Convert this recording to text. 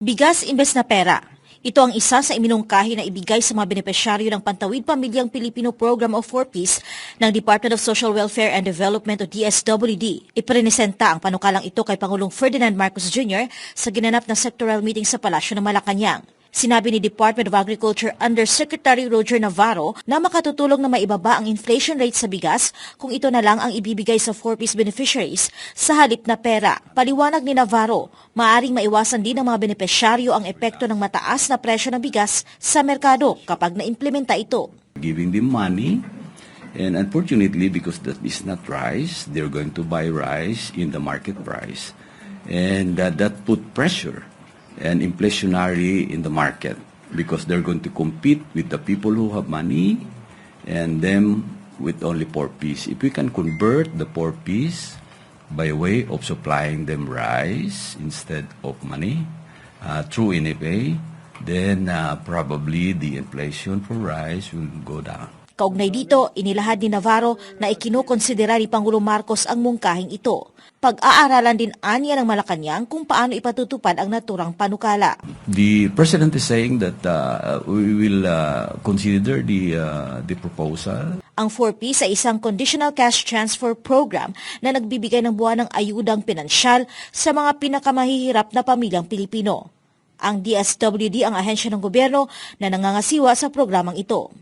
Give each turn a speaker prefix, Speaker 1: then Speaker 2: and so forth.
Speaker 1: Bigas imbes na pera. Ito ang isa sa iminungkahi na ibigay sa mga benepisyaryo ng Pantawid Pamilyang Pilipino Program of 4Ps ng Department of Social Welfare and Development o DSWD. Iprenesenta ang panukalang ito kay Pangulong Ferdinand Marcos Jr. sa ginanap na sectoral meeting sa Palasyo ng Malacanang. Sinabi ni Department of Agriculture Undersecretary Roger Navarro na makatutulong na maibaba ang inflation rate sa bigas kung ito na lang ang ibibigay sa 4-piece beneficiaries sa halip na pera. Paliwanag ni Navarro, maaring maiwasan din ng mga benepisyaryo ang epekto ng mataas na presyo ng bigas sa merkado kapag naimplementa ito.
Speaker 2: giving them money. And unfortunately, because that is not rice, they're going to buy rice in the market price. And uh, that put pressure and inflationary in the market because they're going to compete with the people who have money and them with only poor piece. If we can convert the poor piece by way of supplying them rice instead of money uh, through NFA, then uh, probably the inflation for rice will go down.
Speaker 1: Kaugnay dito, inilahad ni Navarro na ikinukonsidera ni Pangulong Marcos ang mungkahing ito. Pag-aaralan din anya ng Malacanang kung paano ipatutupad ang naturang panukala.
Speaker 2: The president is saying that uh, we will uh, consider the uh, the proposal.
Speaker 1: Ang 4P sa isang Conditional Cash Transfer Program na nagbibigay ng buwan ng ayudang pinansyal sa mga pinakamahihirap na pamilyang Pilipino. Ang DSWD ang ahensya ng gobyerno na nangangasiwa sa programang ito.